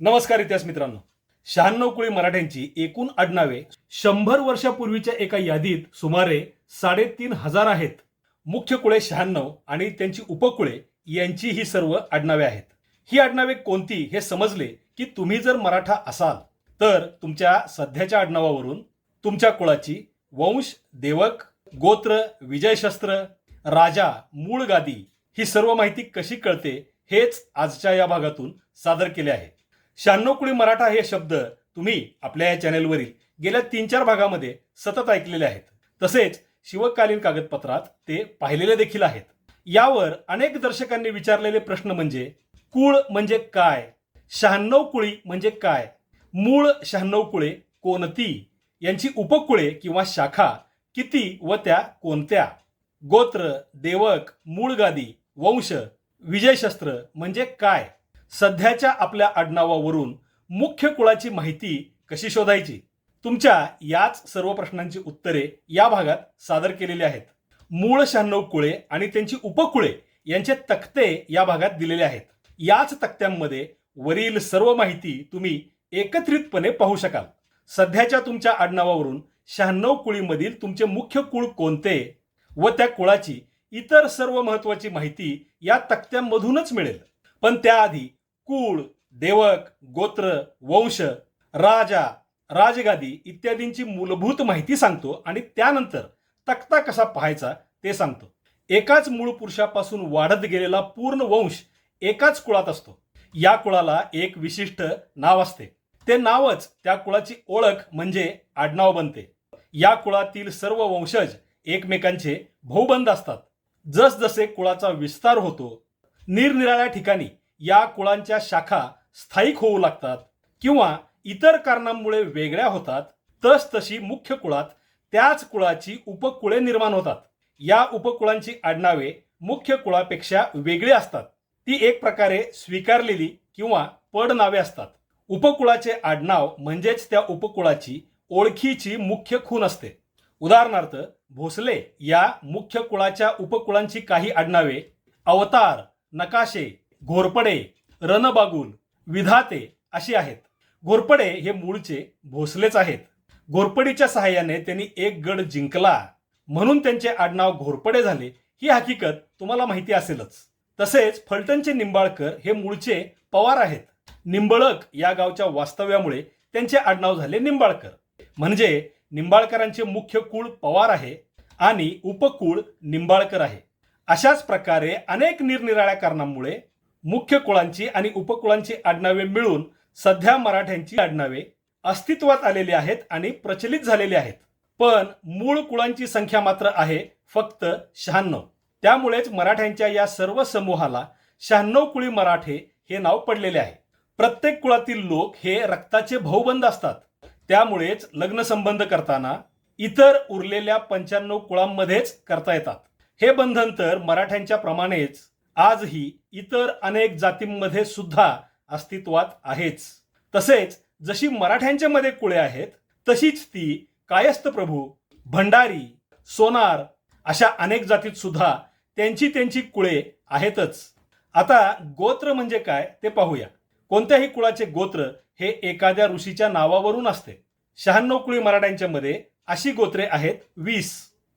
नमस्कार इतिहास मित्रांनो. शहाण्णव कुळी मराठ्यांची एकूण आडनावे शंभर वर्षापूर्वीच्या एका यादीत सुमारे साडेतीन हजार आहेत. मुख्य कुळे शहाण्णव आणि त्यांची उपकुळे यांची ही सर्व आडनावे आहेत. ही आडनावे कोणती हे समजले की तुम्ही जर मराठा असाल तर तुमच्या सध्याच्या आडनावावरून तुमच्या कुळाची वंश देवक गोत्र विजयशस्त्र राजा मूळ गादी ही सर्व माहिती कशी कळते हेच आजच्या या भागातून सादर केले आहे. शहाण्णव कुळी मराठा हे शब्द तुम्ही आपल्या या चॅनेलवरील गेल्या तीन चार भागामध्ये सतत ऐकलेले आहेत. तसेच शिवकालीन कागदपत्रात ते पाहिलेले देखील आहेत. यावर अनेक दर्शकांनी विचारलेले प्रश्न म्हणजे कुळ म्हणजे काय? शहाण्णव कुळी म्हणजे काय? मूळ शहाण्णव कुळे कोणती? यांची उपकुळे किंवा शाखा किती व त्या कोणत्या? गोत्र देवक मूळ गादी वंश विजयशस्त्र म्हणजे काय? सध्याच्या आपल्या आडनावावरून मुख्य कुळाची माहिती कशी शोधायची? तुमच्या याच सर्व प्रश्नांची उत्तरे या भागात सादर केलेली आहेत. मूळ शहाण्णव कुळे आणि त्यांची उपकुळे यांचे तक्ते या भागात दिलेले आहेत. याच तक्त्यांमध्ये वरील सर्व माहिती तुम्ही एकत्रितपणे पाहू शकाल. सध्याच्या तुमच्या आडनावावरून शहाण्णव कुळीमधील तुमचे मुख्य कुळ कोणते व त्या कुळाची इतर सर्व महत्वाची माहिती या तक्त्यांमधूनच मिळेल. पण त्याआधी कुळ देवक गोत्र वंश राजा राजगादी इत्यादींची मूलभूत माहिती सांगतो आणि त्यानंतर तक्ता कसा पाहायचा ते सांगतो. एकाच मूळ पुरुषापासून वाढत गेलेला पूर्ण वंश एकाच कुळात असतो. या कुळाला एक विशिष्ट नाव असते. ते नावच त्या कुळाची ओळख म्हणजे आडनाव बनते. या कुळातील सर्व वंशज एकमेकांचे भाऊबंद असतात. जसजसे कुळाचा विस्तार होतो निरनिराळ्या ठिकाणी या कुळांच्या शाखा स्थायिक होऊ लागतात किंवा इतर कारणांमुळे वेगळ्या होतात. तस तशी मुख्य कुळात त्याच कुळाची उपकुळे निर्माण होतात. या उपकुळांची आडनावे मुख्य कुळापेक्षा वेगळी असतात. ती एक प्रकारे स्वीकारलेली किंवा पडनावे असतात. उपकुळाचे आडनाव म्हणजेच त्या उपकुळाची ओळखीची मुख्य खून असते. उदाहरणार्थ भोसले या मुख्य कुळाच्या उपकुळांची काही आडनावे अवतार नकाशे घोरपडे रणबागुल विधाते अशी आहेत. घोरपडे हे मूळचे भोसलेच आहेत. घोरपडीच्या सहाय्याने त्यांनी एक गड जिंकला. म्हणून त्यांचे आडनाव घोरपडे झाले. ही हकीकत तुम्हाला माहिती असेलच. तसेच फलटणचे निंबाळकर हे मूळचे पवार आहेत. निंबळक या गावच्या वास्तव्यामुळे त्यांचे आडनाव झाले निंबाळकर. म्हणजे निंबाळकरांचे मुख्य कुळ पवार आहे आणि उपकुळ निंबाळकर आहे. अशाच प्रकारे अनेक निरनिराळ्या कारणांमुळे मुख्य कुळांची आणि उपकुळांची आडनावे मिळून सध्या मराठ्यांची आडनावे अस्तित्वात आलेली आहेत आणि प्रचलित झालेली आहेत. पण मूळ कुळांची संख्या मात्र आहे फक्त शहाण्णव. त्यामुळेच मराठ्यांच्या या सर्व समूहाला शहाण्णव कुळी मराठे हे नाव पडलेले आहे. प्रत्येक कुळातील लोक हे रक्ताचे भाऊबंद असतात. त्यामुळेच लग्नसंबंध करताना इतर उरलेल्या पंच्याण्णव कुळांमध्येच करता येतात. हे बंधन तर मराठ्यांच्या प्रमाणेच आजही इतर अनेक जातींमध्ये सुद्धा अस्तित्वात आहेच. तसेच जशी मराठ्यांच्या मध्ये कुळे आहेत तशीच ती कायस्थ प्रभू भंडारी सोनार अशा अनेक जातीत सुद्धा त्यांची त्यांची कुळे आहेतच. आता गोत्र म्हणजे काय ते पाहूया. कोणत्याही कुळाचे गोत्र हे एखाद्या ऋषीच्या नावावरून असते. शहाण्णव कुळी मराठ्यांच्या मध्ये अशी गोत्रे आहेत वीस.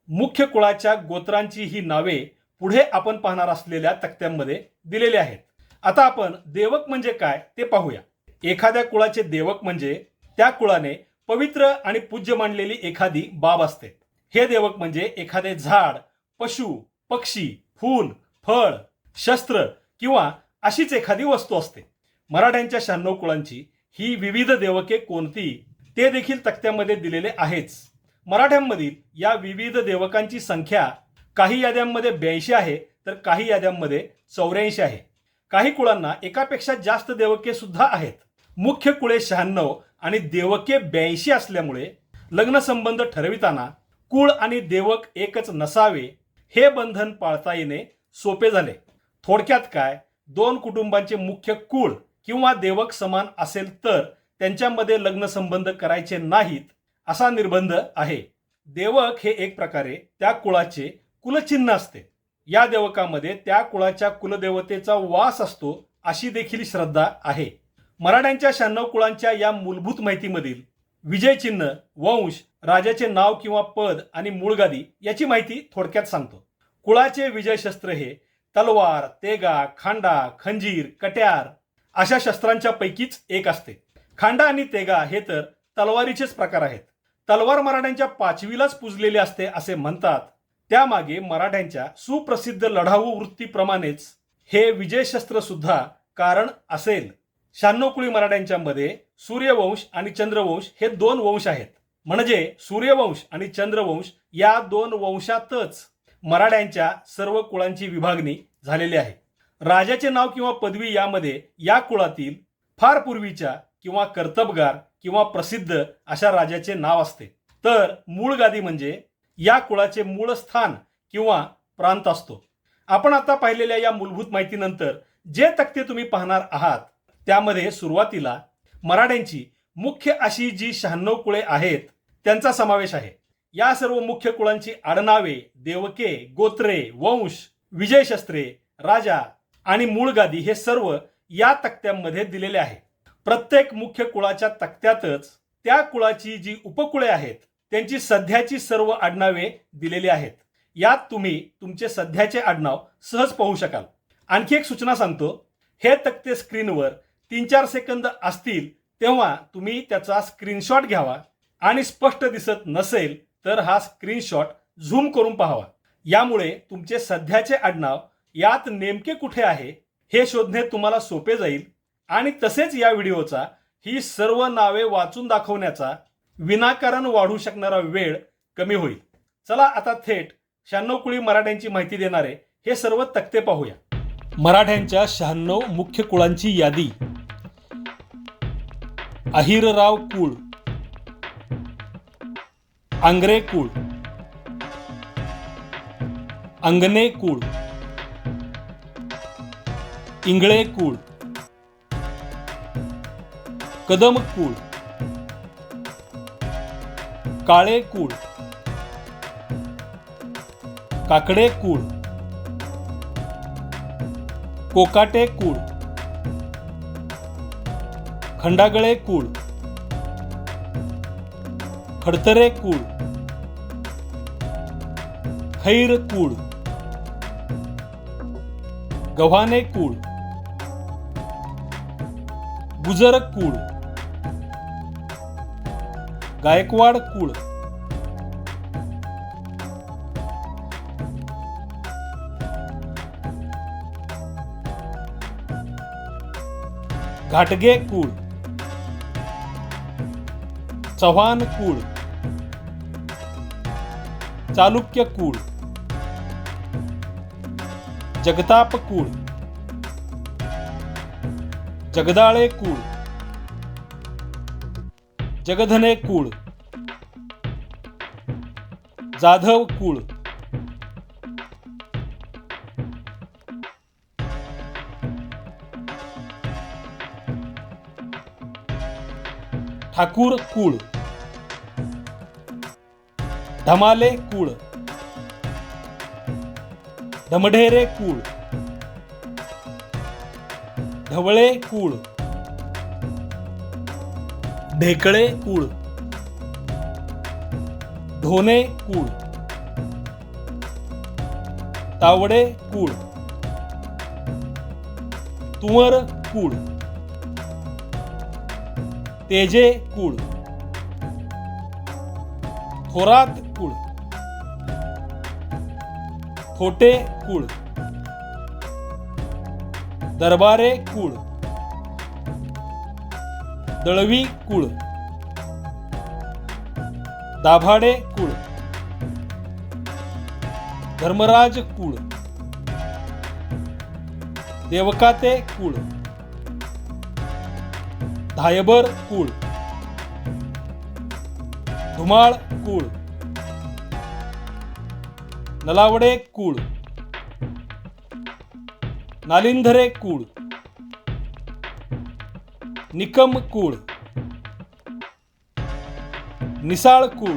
मुख्य कुळाच्या गोत्रांची ही नावे पुढे आपण पाहणार असलेल्या तक्त्यांमध्ये दिलेले आहेत. आता आपण देवक म्हणजे काय ते पाहूया. एखाद्या कुळाचे देवक म्हणजे त्या कुळाने पवित्र आणि पूज्य मानलेली एखादी बाब असते. हे देवक म्हणजे एखादे झाड पशु पक्षी फूल फळ शस्त्र किंवा अशीच एखादी वस्तू असते. मराठ्यांच्या शहाण्णव कुळांची ही विविध देवके कोणती ते देखील तक्त्यामध्ये दिलेले आहेच. मराठ्यांमधील या विविध देवकांची संख्या काही याद्यांमध्ये ब्याऐंशी आहे तर काही याद्यांमध्ये चौऱ्याऐंशी आहे. काही कुळांना एकापेक्षा जास्त देवके सुद्धा आहेत. मुख्य कुळे शहाण्णव आणि देवके ब्याऐंशी असल्यामुळे लग्न संबंध ठरविताना कुळ आणि देवक एकच नसावे हे बंधन पाळता येणे सोपे झाले. थोडक्यात काय? दोन कुटुंबांचे मुख्य कुळ किंवा देवक समान असेल तर त्यांच्यामध्ये लग्न संबंध करायचे नाहीत असा निर्बंध आहे. देवक हे एक प्रकारे त्या कुळाचे कुलचिन्ह असते. या देवकामध्ये त्या कुळाच्या कुलदेवतेचा वास असतो अशी देखील श्रद्धा आहे. मराठ्यांच्या शहाण्णव कुळांच्या या मूलभूत माहितीमधील विजय चिन्ह वंश राजाचे नाव किंवा पद आणि मूळगादी याची माहिती थोडक्यात सांगतो. कुळाचे विजय शस्त्र हे तलवार तेगा खांडा खंजीर कट्यार अशा शस्त्रांच्या पैकीच एक असते. खांडा आणि तेगा हे तर तलवारीचेच प्रकार आहेत. तलवार मराठ्यांच्या पाचवीलाच पुजलेली असते असे म्हणतात. त्यामागे मराठ्यांच्या सुप्रसिद्ध लढाऊ वृत्तीप्रमाणेच हे विजयशस्त्र सुद्धा कारण असेल. शहाण्णव कुळी मराठ्यांच्या मध्ये सूर्यवंश आणि चंद्रवंश हे दोन वंश आहेत. म्हणजे सूर्यवंश आणि चंद्रवंश या दोन वंशातच मराठ्यांच्या सर्व कुळांची विभागणी झालेली आहे. राजाचे नाव किंवा पदवी यामध्ये या कुळातील फार पूर्वीच्या किंवा कर्तबगार किंवा प्रसिद्ध अशा राजाचे नाव असते. तर मूळ गादी म्हणजे या कुळाचे मूळ स्थान किंवा प्रांत असतो. आपण आता पाहिलेल्या या मूलभूत माहितीनंतर जे तक्ते तुम्ही पाहणार आहात त्यामध्ये सुरुवातीला मराठ्यांची मुख्य अशी जी शहाण्णव कुळे आहेत त्यांचा समावेश आहे. या सर्व मुख्य कुळांची आडनावे देवके गोत्रे वंश विजयशस्त्रे राजा आणि मूळ गादी हे सर्व या तक्त्यांमध्ये दिलेले आहे. प्रत्येक मुख्य कुळाच्या तक्त्यातच त्या कुळाची जी उपकुळे आहेत त्यांची सध्याची सर्व आडनावे दिलेली आहेत. यात तुम्ही तुमचे सध्याचे आडनाव सहज पाहू शकाल. आणखी एक सूचना सांगतो. हे तक्ते स्क्रीनवर तीन चार सेकंद असतील तेव्हा तुम्ही त्याचा स्क्रीनशॉट घ्यावा आणि स्पष्ट दिसत नसेल तर हा स्क्रीनशॉट झूम करून पाहावा. यामुळे तुमचे सध्याचे आडनाव यात नेमके कुठे आहे हे शोधणे तुम्हाला सोपे जाईल आणि तसेच या व्हिडिओचा ही सर्व नावे वाचून दाखवण्याचा विनाकारण वाढू शकणारा वेळ कमी होईल. चला आता थेट शहाण्णव कुळी मराठ्यांची माहिती देणारे हे सर्व तक्ते पाहूया. मराठ्यांच्या शहाण्णव मुख्य कुळांची यादी. अहिरराव कुळ. आंग्रे कुळ. अंगणे कुळ. इंगळे कुळ. कदम कुळ. काळे कूळ. काकडे कूळ. कोकाटे कूळ. खंडागळे कूळ. खडतरे कूळ. खैर कूळ. गव्हाणे कूळ. गुजर कूळ. गायकवाड कुळ. घाटगे कुळ. चव्हाण कुळ. चालुक्य कुळ. जगताप कुळ. जगदाळे कुळ. जगधने कुळ. जाधव कुळ. ठाकूर कुळ. धमाले कुळ. धमढेरे कुळ. ढवळे कुळ. ढेकळे कुळ. ढोणे कुळ. तावडे कुळ. तुवर कुळ. तेजे कुळ. थोरात कुळ. थोटे कुळ. दरबारे कुळ. दळवी कुळ. दाभाडे कुळ. धर्मराज कुळ. देवकाते कुळ. धायबर कुळ. धुमाळ कुळ. नलावडे कुळ. नालिंधरे कुळ. निकम कुळ. निसाळ कुळ.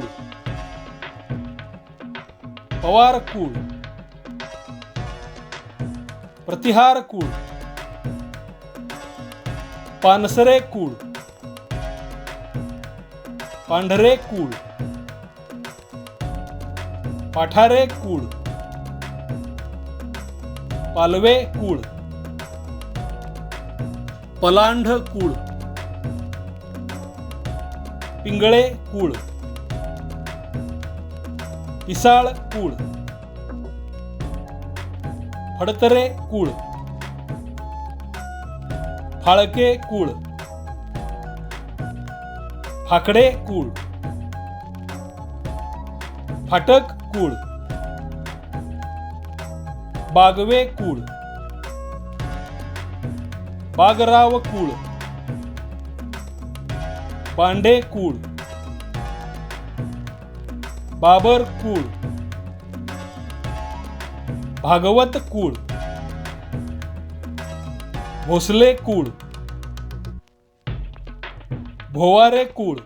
पवार कूळ. प्रतिहार कुळ. पानसरे कुळ. पांढरे कुळ. पाठारे कूळ. पालवे कुळ. पलांढ कुळ. पिंगळे कुळ. पिसाळ कुळ. फडतरे कुळ. फाळके कुळ. फाकडे कुळ. फाटक कुळ. बागवे कुळ. बागराव कुळ. पांडे कुळ. बाबर कुळ. भागवत कुळ. भोसले कुळ. भोवारे कुळ.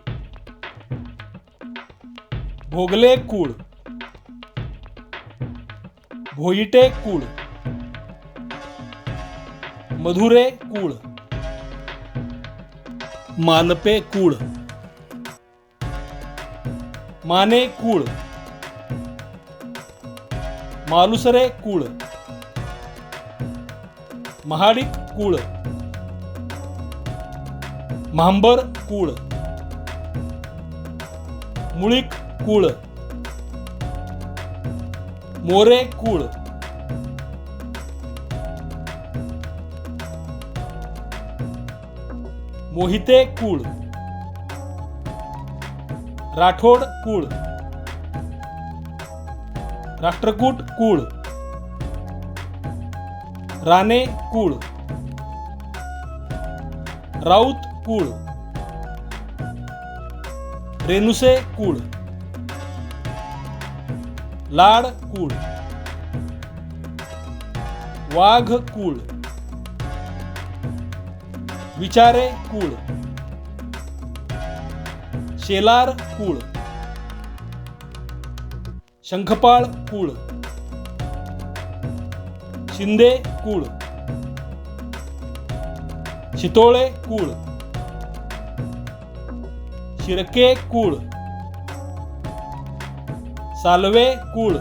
भोगले कुळ. भोईटे कुळ. मधुरे कुळ. मालपे कुळ. माने कुळ. मालुसरे कुळ. महाडिक कुळ. म्हांबर कुळ. मुळीक कुळ. मोरे कुळ. मोहिते कुळ. राठोड कुळ. राष्ट्रकूट कुळ. राणे कुळ. राऊत कुळ. रेणुसे कुळ. लाड कुळ. वाघ कुळ. विचारे कुळ. शेलार कुळ. शंखपाळ कुळ. शिंदे कुळ. शितोळे कुळ. शिरके कुळ. सालवे कुळ.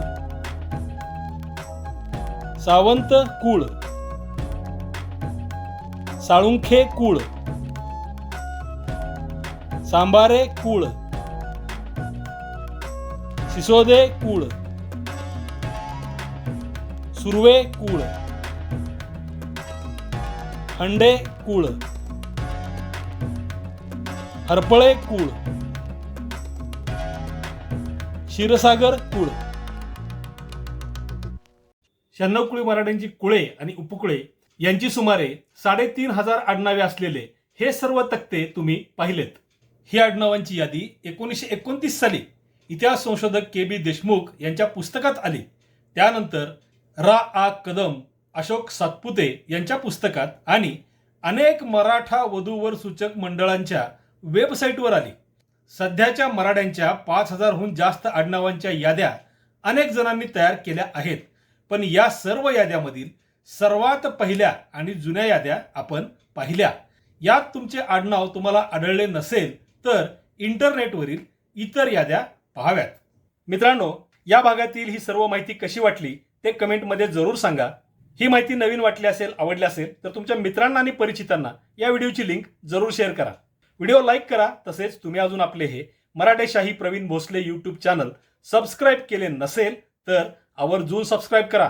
सावंत कुळ. साळुंखे कुळ. सांबारे कुळ. सिसोदे कुळ. सुर्वे कुळ. हंडे कुळ. हरपळे कुळ. क्षीरसागर कुळ. शहाण्णव कुळी मराठ्यांची कुळे आणि उपकुळे यांची सुमारे साडेतीन हजार आडनावे असलेले हे सर्व तक्ते तुम्ही पाहिलेत. ही आडनावांची यादी एकोणीसशे एकोणतीस साली इतिहास संशोधक के बी देशमुख यांच्या पुस्तकात आली. त्यानंतर रा आ कदम अशोक सातपुते यांच्या पुस्तकात आणि अनेक मराठा वधूवर सूचक मंडळांच्या वेबसाईटवर आली. सध्याच्या मराठ्यांच्या पाच हजारहून जास्त आडनावांच्या याद्या अनेक जणांनी तयार केल्या आहेत. पण या सर्व याद्यामधील सर्वात पहिल्या आणि जुन्या याद्या आपण पाहिल्या. यात तुमचे आडनाव तुम्हाला आढळले नसेल तर इंटरनेटवरील इतर याद्या पाहाव्यात. मित्रांनो या भागातील ही सर्व माहिती कशी वाटली ते कमेंटमध्ये जरूर सांगा. ही माहिती नवीन वाटली असेल आवडली असेल तर तुमच्या मित्रांना आणि परिचितांना या व्हिडिओची लिंक जरूर शेअर करा. व्हिडिओ लाईक करा तसेच तुम्ही अजून आपले हे Maratheshahi Praveen Bhosale YouTube channel subscribe केले नसेल तर आवर्जून सबस्क्राईब करा.